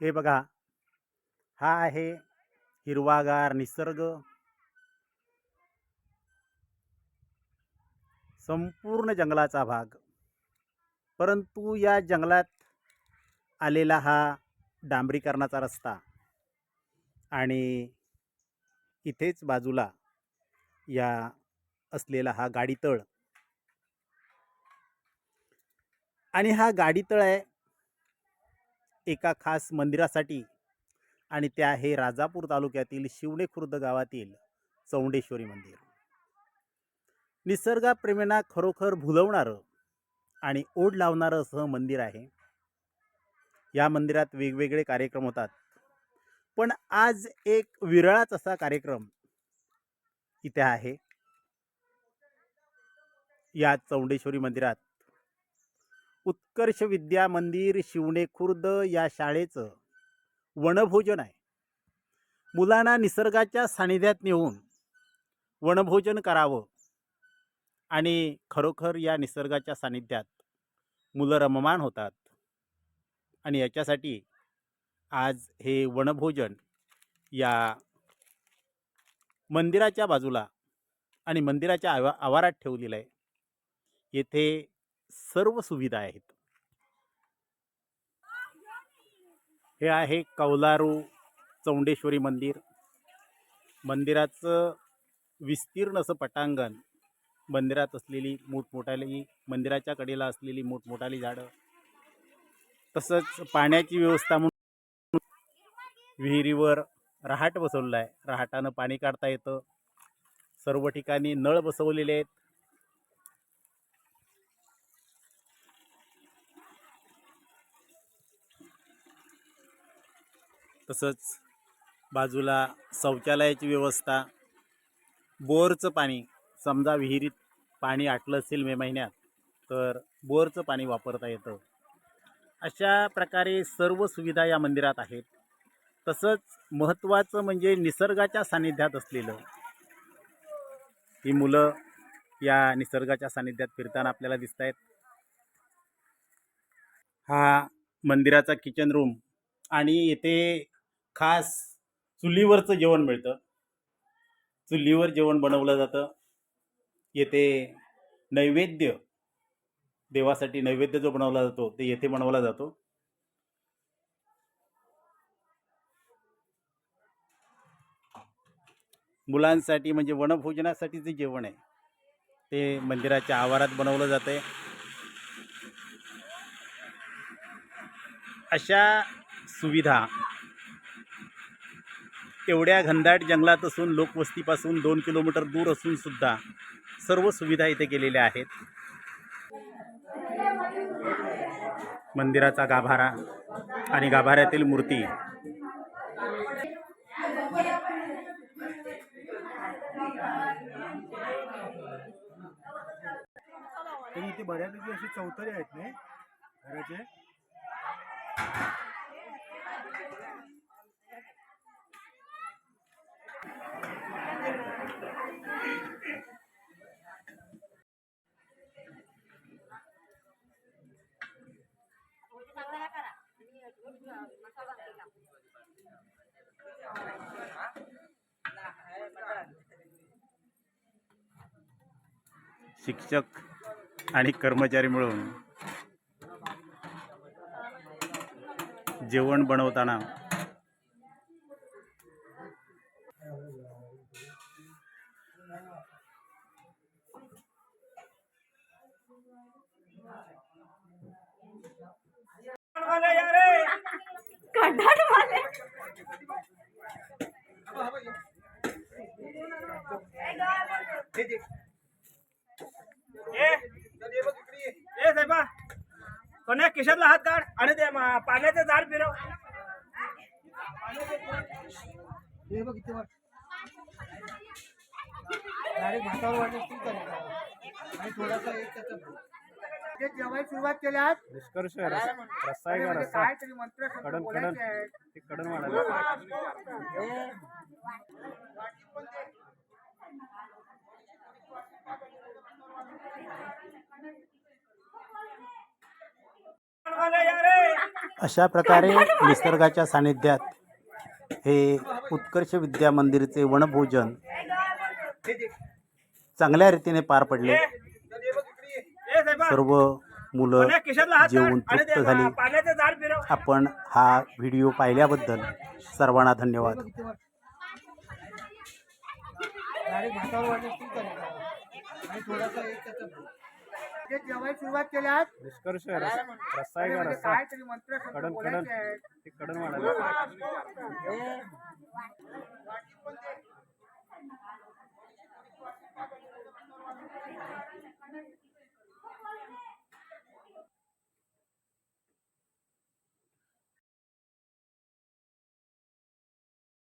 हे बघा हा आहे हिरवागार निसर्ग. संपूर्ण जंगलाचा भाग. परंतु या जंगलात आलेला हा डांबरीकरणाचा रस्ता आणि इथेच बाजूला या असलेला हा गाडीतळ. आणि हा गाडीतळ आहे एका खास मंदिरासाठी आणि ते आहे राजापूर तालुक्यातील शिवणे खुर्द गावातील चौंडेश्वरी मंदिर. निसर्गाप्रेमींना खरोखर भुलवणारं आणि ओढ लावणारं असं मंदिर आहे. या मंदिरात वेगवेगळे कार्यक्रम होतात. पण आज एक विरळाच असा कार्यक्रम इथे आहे. या चौंडेश्वरी मंदिरात उत्कर्ष विद्या मंदिर शिवणे खुर्द या शाळेचं वनभोजन आहे. मुलांना निसर्गाच्या सानिध्यात नेऊन वनभोजन करावं आणि खरोखर या निसर्गाच्या सानिध्यात मुलं रममाण होतात. आणि याच्यासाठी आज हे वनभोजन या मंदिराच्या बाजूला आणि मंदिराच्या आवा आवारात ठेवलेलं आहे. येथे सर्व सुविधा आहेत. हे आहे कौलारू चौंडेश्वरी मंदिर. मंदिराचं विस्तीर्ण असं पटांगण मंदिरात असलेली मोठमोठाली मंदिराच्या कडेला असलेली मोठमोठाली झाडं तसंच पाण्याची व्यवस्था म्हणून विहिरीवर रहाट बसवलेला आहे. रहाटानं पाणी काढता येतं. सर्व ठिकाणी नळ बसवलेले आहेत. तसंच बाजूला शौचालयाची व्यवस्था बोरचं पाणी समजा विहिरीत पाणी आटलं असेल मे महिन्यात तर बोरचं पाणी वापरता येतं. अशा प्रकारे सर्व सुविधा या मंदिरात आहेत. तसंच महत्त्वाचं म्हणजे निसर्गाच्या सानिध्यात असलेलं ही मुलं या निसर्गाच्या सानिध्यात फिरताना आपल्याला दिसत आहेत हा मंदिराचा किचन रूम आणि येथे खास चुलीवरचं जेवण मिळतं. चुलीवर जेवण बनवलं जातं. येथे नैवेद्य देवासाठी नैवेद्य जो बनवला जातो ते येथे बनवला जातो. मुलांसाठी म्हणजे वनभोजनासाठी जे जेवण आहे ते मंदिराच्या आवारात बनवलं जातं आहे अशा सुविधा एवढ्या घनदाट जंगलात असून लोकवस्तीपासून दोन किलोमीटर दूर असून सुद्धा सर्व सुविधा इथे केलेल्या आहेत. मंदिराचा गाभारा आणि गाभाऱ्यातील मूर्ती. बऱ्यापैकी अशी चौतरे आहेत नाही? घराचे? शिक्षक आणि कर्मचारी मिळून जेवण बनवताना सोन्या वाले हात काढ आणि ते मा- पाण्याचं झाड फिरव बघ डायरेक्ट भातावर वाटत आणि थोडासा एक त्याचा सुरुवात केल्यास निष्कर्ष? काय तरी मंत्र. ते कडन अशा प्रकारे निसर्गाच्या सानिध्यात हे उत्कर्ष विद्या मंदिरचे वनभोजन चांगल्या रीतीने पार पडले. सर्व मुलं जेवून तृप्त झाली. आपण हा व्हिडिओ पाहिल्याबद्दल सर्वांना धन्यवाद. जेवायला सुरुवात केल्यात निष्कर्ष रस्सा आहे का रस्सा काय तरी मंत्र शब्द कडन कडन बोलायचे आहेत. ते कडन वाढायला